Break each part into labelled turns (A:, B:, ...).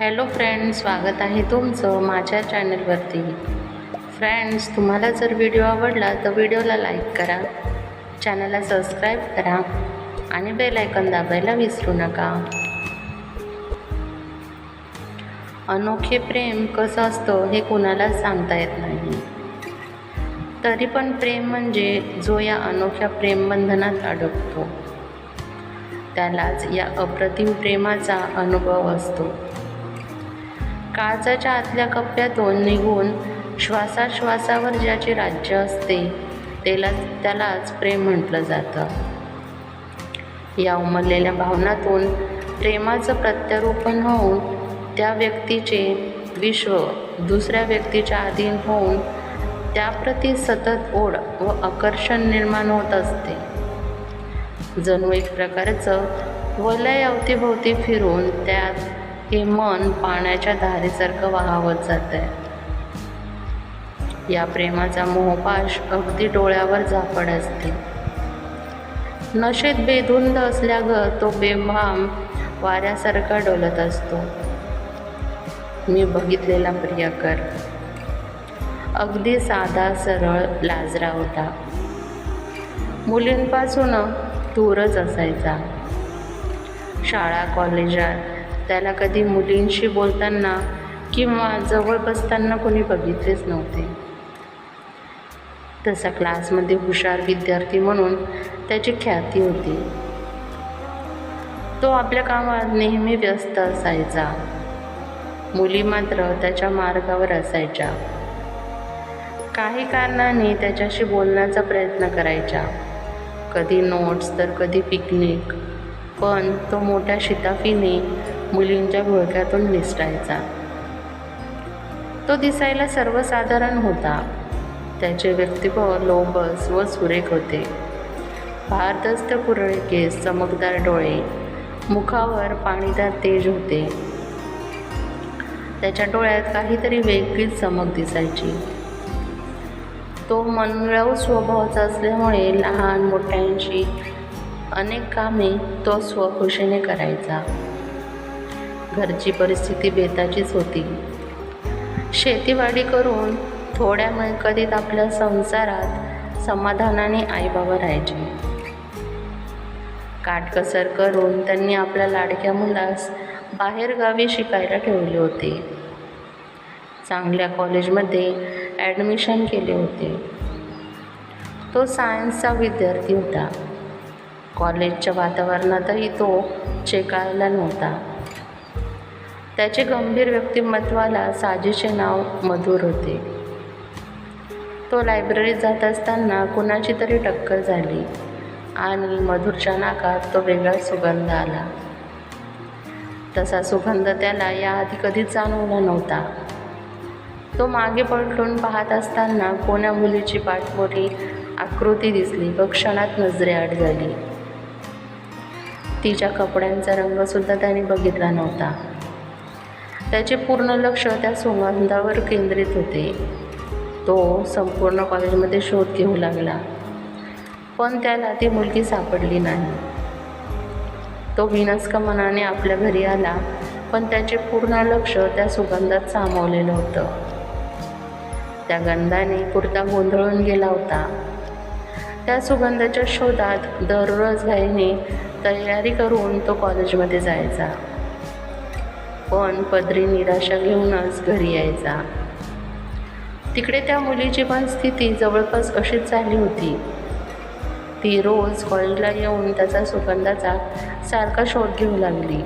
A: Hello friends स्वागत आहे तुमचं माझ्या चॅनलवरती. फ्रेंड्स तुम्हाला जर व्हिडिओ आवडला तर व्हिडिओला लाईक करा चॅनलला सबस्क्राईब करा आणि बेल आयकॉन दाबायला विसरू नका. अनोखे प्रेम कसं असतं हे कुणालाच सांगता येत नाही. तरी पण प्रेम म्हणजे जो या अनोख्या प्रेमबंधनात अडकतो. त्यालाच या अप्रतिम प्रेमाचा अनुभव असतो. काळजाच्या आतल्या कप्प्यातून निघून श्वासाश्वासावर ज्याचे राज्य असते त्याला त्यालाच प्रेम म्हटलं जातं. या उमललेल्या भावनातून प्रेमाचं प्रत्यारोपण होऊन त्या व्यक्तीचे विश्व दुसऱ्या व्यक्तीच्या अधीन होऊन त्याप्रती सतत ओढ व आकर्षण निर्माण होत असते. जणू एक प्रकारचं वलय अवतीभोवती फिरून त्यात हे मन पाण्याच्या धारेसारखं वाहवत जात आहे या प्रेमाचा मोहपाश अगदी डोळ्यावर झापड असते. नशेत बेधुंद असल्यागत तो बेभाम वाऱ्यासारखा डोलत असतो. मी बघितलेला प्रियकर. अगदी साधा सरळ लाजरा होता. मुलींपासून दूरच असायचा. शाळा कॉलेजात त्याला कधी मुलींशी बोलताना किंवा जवळ बसताना कोणी बघितलेच नव्हते. तसा क्लासमध्ये हुशार विद्यार्थी म्हणून त्याची ख्याती होती. तो आपल्या कामात नेहमी व्यस्त असायचा. मुली मात्र त्याच्या मार्गावर असायच्या. काही कारणाने त्याच्याशी बोलण्याचा प्रयत्न करायच्या. कधी नोट्स तर कधी पिकनिक. पण तो मोठ्या शिताफीने मुलींच्या घोळक्यातून निसटायचा. तो दिसायला सर्वसाधारण होता. त्याचे व्यक्तित्व लोबस व सुरेख होते. भारदस्त पुरळे केस चमकदार डोळे मुखावर पाणीदार तेज होते. त्याच्या डोळ्यात काहीतरी वेगळीच चमक दिसायची. तो मनमिळावू स्वभावाचा असल्यामुळे लहान मोठ्यांशी अनेक कामे तो स्वखुशीने करायचा. घरची परिस्थिती बेताचीच होती. शेतीवाडी करून थोड्या मिळकतीत आपल्या संसारात समाधानाने आईबाबा राहायचे. काटकसर करून त्यांनी आपल्या लाडक्या मुलास बाहेरगावी शिकायला ठेवले होते. चांगल्या कॉलेजमध्ये ॲडमिशन केले होते. तो सायन्सचा विद्यार्थी होता. कॉलेजच्या वातावरणातही तो चेकायला नव्हता. त्याचे गंभीर व्यक्तिमत्वाला साजेचे नाव मधुर होते. तो लायब्ररीत जात असताना कुणाची तरी टक्कर झाली आणि मधुरच्या नाकात तो वेगळा सुगंध आला. तसा सुगंध त्याला याआधी कधीच जाणवला नव्हता. तो मागे पलटून पाहत असताना कोण्या मुलीची पाठमोठी आकृती दिसली व क्षणात नजरेआड झाली तिच्या कपड्यांचा रंगसुद्धा त्याने बघितला नव्हता. त्याचे पूर्ण लक्ष त्या सुगंधावर केंद्रित होते. तो संपूर्ण कॉलेजमध्ये शोध घेऊ लागला. पण त्याला ती मुलगी सापडली नाही. तो विनस्क मनाने आपल्या घरी आला पण त्याचे पूर्ण लक्ष त्या सुगंधात सामावलेलं होतं. त्या गंधाने कुर्ता गोंधळून गेला होता. त्या सुगंधाच्या शोधात दररोज घाईने तयारी करून तो कॉलेजमध्ये जायचा. पण पदरी निराशा घेऊनच घरी यायचा. तिकडे त्या मुलीची पण स्थिती जवळपास अशीच झाली होती. ती रोज कॉलेजला येऊन त्याचा सुगंधाचा सारखा शोध घेऊ लागली.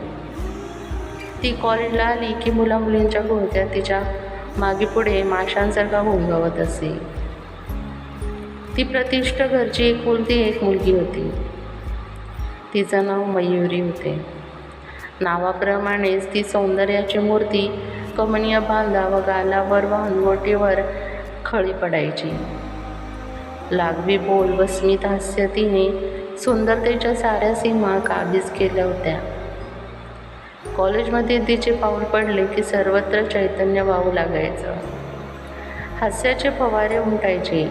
A: ती कॉलेजला आली की मुला मुलींच्या घोळक्यात तिच्यामागे पुढे माशांसारखा घोंगावत असे. ती प्रतिष्ठ घरची एकुलती एक मुलगी होती. तिचं नाव मयुरी होते. नावाप्रमाणेच ती सौंदर्याची मूर्ती कमनीय बांधा व गालावर व हनवटीवर खळी पडायची. लागवी बोल व स्मित हास्य तिने सुंदरतेच्या साऱ्या सीमा काबीज केल्या होत्या. कॉलेजमध्ये तिचे पाऊल पडले की सर्वत्र चैतन्य वाहू लागायचं. हास्याचे फवारे उमटायचे.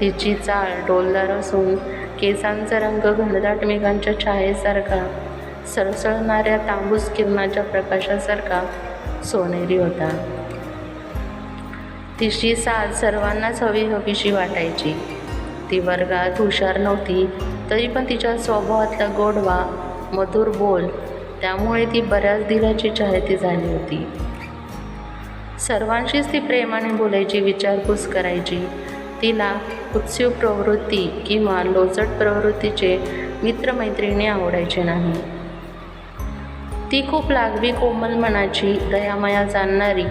A: तिची चाळ डोलदार असून केसांचा रंग घनदाट मेघांच्या छायेसारखा सळसळणाऱ्या तांबूस किरणाच्या प्रकाशासारखा सोनेरी होता. तिची साथ सर्वांनाच हवी हवीशी वाटायची. ती वर्गात हुशार नव्हती तरी पण तिच्या स्वभावातला गोडवा मधुर बोल त्यामुळे ती बऱ्याच दिलाची चाहती झाली होती. सर्वांशीच ती प्रेमाने बोलायची विचारपूस करायची. तिला उत्सुक प्रवृत्ती किंवा लोचट प्रवृत्तीचे मित्रमैत्रिणी आवडायचे नाही. ती खूप लागवी कोमल मनाची दयामया जाणणारी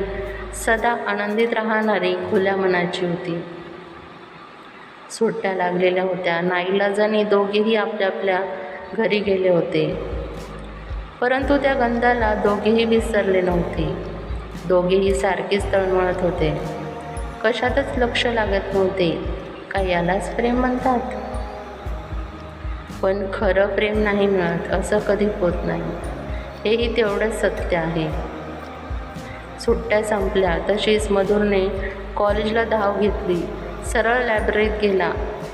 A: सदा आनंदित राहणारी खुल्या मनाची होती. सुट्ट्या लागलेल्या होत्या. नाईलाजाने दोघेही आपल्या आपल्या घरी गेले होते. परंतु त्या गंधाला दोघेही विसरले नव्हते. दोघेही सारखेच तळमळत होते. कशातच लक्ष लागत नव्हते. का यालाच प्रेम म्हणतात? पण खरं प्रेम नाही मिळत असं कधी होत नाही. हेही तेवढंच सत्य आहे. सुट्ट्या संपल्या तशीच मधुरने कॉलेजला धाव घेतली. सरळ लायब्ररीत गेला.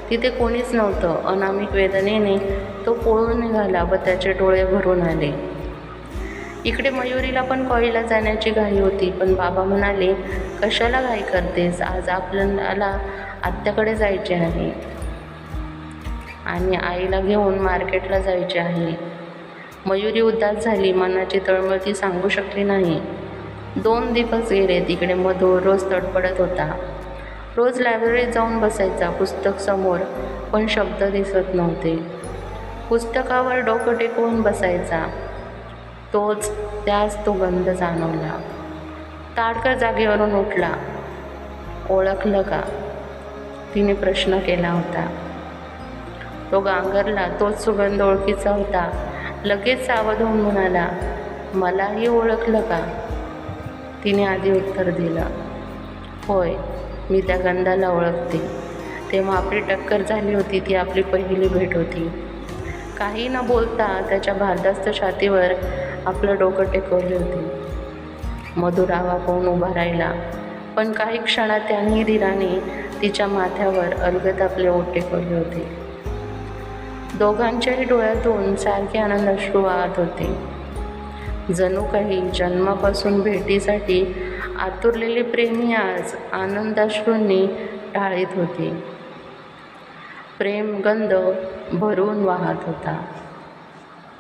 A: तिथे कोणीच नव्हतं. अनामिक वेदनेने तो पळून निघाला व त्याचे डोळे भरून आले. इकडे मयुरीला पण कॉलेजला जाण्याची घाई होती. पण बाबा म्हणाले कशाला घाई करतेस? आज आपल्याला आत्याकडे जायचे आहे. आणि आईला घेऊन मार्केटला जायचे आहे. मयुरी उदास झाली मनाची तळमळ ती सांगू शकली नाही. दोन दिवस गेले तिकडे मधूर रोज तडपडत होता. रोज लायब्ररीत जाऊन बसायचा पुस्तक समोर पण शब्द दिसत नव्हते. पुस्तकावर डोकं टेकवून बसायचा. तोच त्याच तो गंध जाणवला. ताडकर जागेवरून उठला. ओळखलं का? तिने प्रश्न केला होता. तो गांगरला तोच सुगंध ओळखीचा होता. लगेच सावध होऊन म्हणाला मलाही ओळखलं का? तिने आधी उत्तर दिलं होय मी त्या गंधाला ओळखते. तेव्हा आपली टक्कर झाली होती ती आपली पहिली भेट होती. काही न बोलता त्याच्या भारदस्त छातीवर आपलं डोकं टेकवले होते. मधुर आवा पाहून उभा राहिला पण काही क्षणात त्यांनी धीराने तिच्या माथ्यावर अलगद आपले ओट टेकवले होते. दोघांच्याही डोळ्यातून सारखे आनंद अश्रू वाहत होते. जणू काही जन्मापासून भेटीसाठी आतुरलेले प्रेमी आज आनंदाश्रूंनी टाळीत होते. प्रेम गंध भरून वाहत होता.